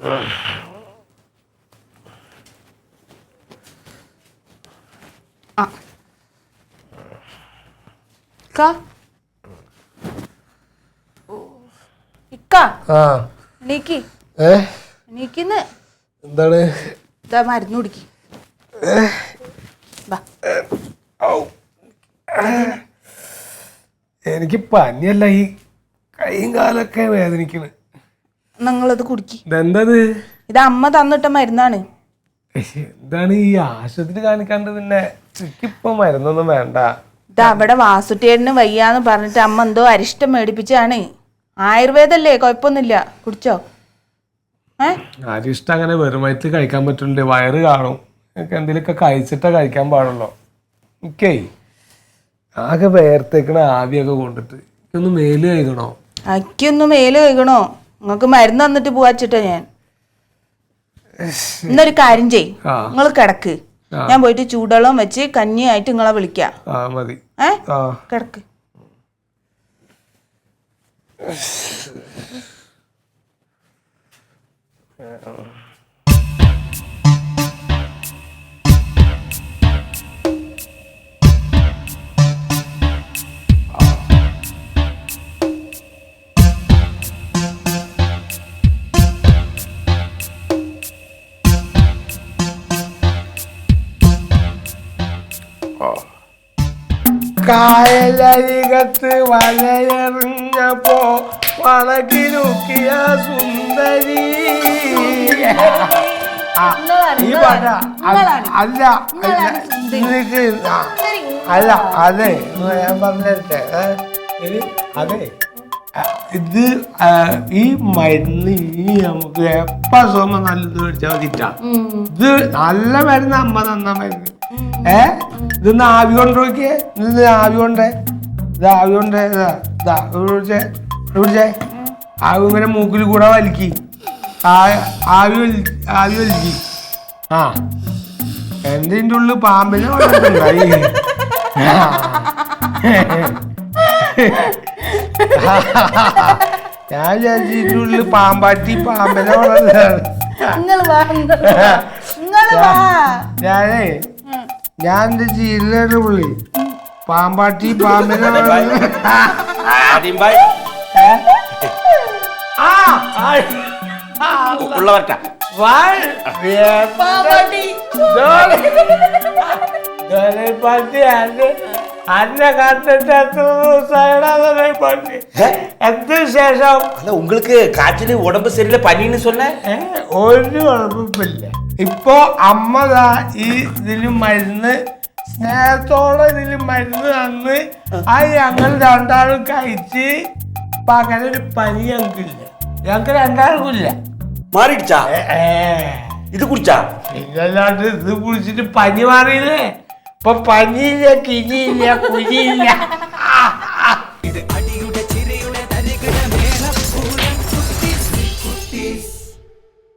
ഇക്ക. ഇക്ക? ആ. എണീക്ക്. ഏ? എണീക്കിന്ന്. എന്താണ്? ഇതാ മരുന്ന് കുടിക്ക്. വാ. എനിക്ക് പനിയല്ല ഈ കൈയും കാലൊക്കെ വേദനിക്കണ്. നിങ്ങളത് കുടിക്ക്. ഇതെന്തത്? ഇത് അമ്മ തന്നിട്ട മരുന്നാണ്. ഇതാണ് ഈ ആശുപത്രി കാണിക്കാണ്ട് പിന്നെ ഇപ്പൊ മരുന്നൊന്നും വേണ്ട. ഇത് അവിടെ വാസുട്ടേടിന് വയ്യാന്ന് പറഞ്ഞിട്ട് അമ്മ എന്തോ അരിഷ്ടം മേടിപ്പിച്ചാണ്. ആയുർവേദല്ലേ കുഴപ്പമൊന്നുമില്ല. കുടിച്ചോ? അരിഷ്ടം അങ്ങനെ വെറുമായിട്ട് കഴിക്കാൻ പറ്റുന്നുണ്ട്. വയറ് കാണും. എന്തെങ്കിലുമൊക്കെ കഴിച്ചിട്ടേ കഴിക്കാൻ പാടുള്ളൂ. എനിക്കേ ആകെ വേർത്തേക്കണ ആവിയൊക്കെ കൊണ്ടിട്ട്. ഒന്ന് മേൽ കഴിക്കണോ അക്കൊന്ന് മേൽ കഴിക്കണോ നിങ്ങൾക്ക് മരുന്ന് തന്നിട്ട് പോവാച്ചിട്ടാ ഞാൻ. ഇന്നൊരു കാര്യം ചെയ് ആ. നിങ്ങൾ കിടക്ക്. ഞാൻ പോയിട്ട് ചൂടുവെള്ളം വെച്ച് കഞ്ഞിയായിട്ട് നിങ്ങളെ വിളിക്കാം. ആ മതി. ഏ? ആ. കിടക്ക്. കായലരികത്ത് വലയെറിഞ്ഞപ്പോ വളകിലുക്കിയ സുന്ദരി. ആ, ഈ പാട്ട. അല്ല അല്ല അല്ല അതെ ഞാൻ പറഞ്ഞിട്ടേ അതെ. ഇത് ഈ മരുന്ന് ഈ നമുക്ക് എപ്പ അസുഖം നല്ലത് മേടിച്ചാൽ മതിട്ടാ. ഇത് നല്ല മരുന്ന് അമ്മ തന്ന മരുന്ന്. ഏ? ഇതൊന്ന് ആവി കൊണ്ട് നോക്കിയേ. ഇത് ആവി കൊണ്ടേ. ഇത് ആവി കൊണ്ടേ. ഇതാ ഇതാ. ഇവിടെ പിടിച്ചേ പിടിച്ചേ ആവി ഇങ്ങനെ മൂക്കിൽ കൂടെ വലിക്കി. ആ- ആവി ആവി വലിക്കി. ആ. എന്റെ ഉള്ളിൽ പാമ്പിനെ വളർത്തുണ്ടായി ഞാൻ വിചാരിച്ചിട്ടുള്ളിൽ പാമ്പാട്ടി പാമ്പനെ ഞാനേ ഞാൻ എന്റെ ജില്ലയുടെ പുള്ളി പാമ്പാട്ടി പാമ്പിനെ വളർത്തുക ആദ്യംബായ് ആ, ആ, ആ, ഉള്ള വരട്ട വാൾ. പാവാടി. ജോലി. ജോലി പട്ടി അത് അന്നെ കണ്ടിട്ട് എത്ര ദിവസമായിടാ ജോലി പട്ടി എന്ത് ശേഷം അല്ല உங்களுக்கு காய்ச்சல் உடம்பு சரியில்லை பனின்னு சொன்ன ഏ, ഒരു കുഴപ്പമില്ല ഇപ്പൊ അമ്മതാ ഈ ഇതില് മരുന്ന് സ്നേഹത്തോടെ ഇതില് മരുന്ന് തന്ന് അത് ഞങ്ങൾ രണ്ടാളും കഴിച്ച് പകലൊരു പനി ഞങ്ങൾക്കില്ല ഞങ്ങൾക്ക് രണ്ടാൾക്കും ഇല്ല மாறிடுச்சா ഏ, ഏ. இது குடிச்சா പിന്നല്ലാണ്ട് ഇത് കുടിച്ചിട്ട് പനി മാറിയില്ലേ ഇപ്പൊ പനിയില്ല കിനിയില്ല കുനിയില്ല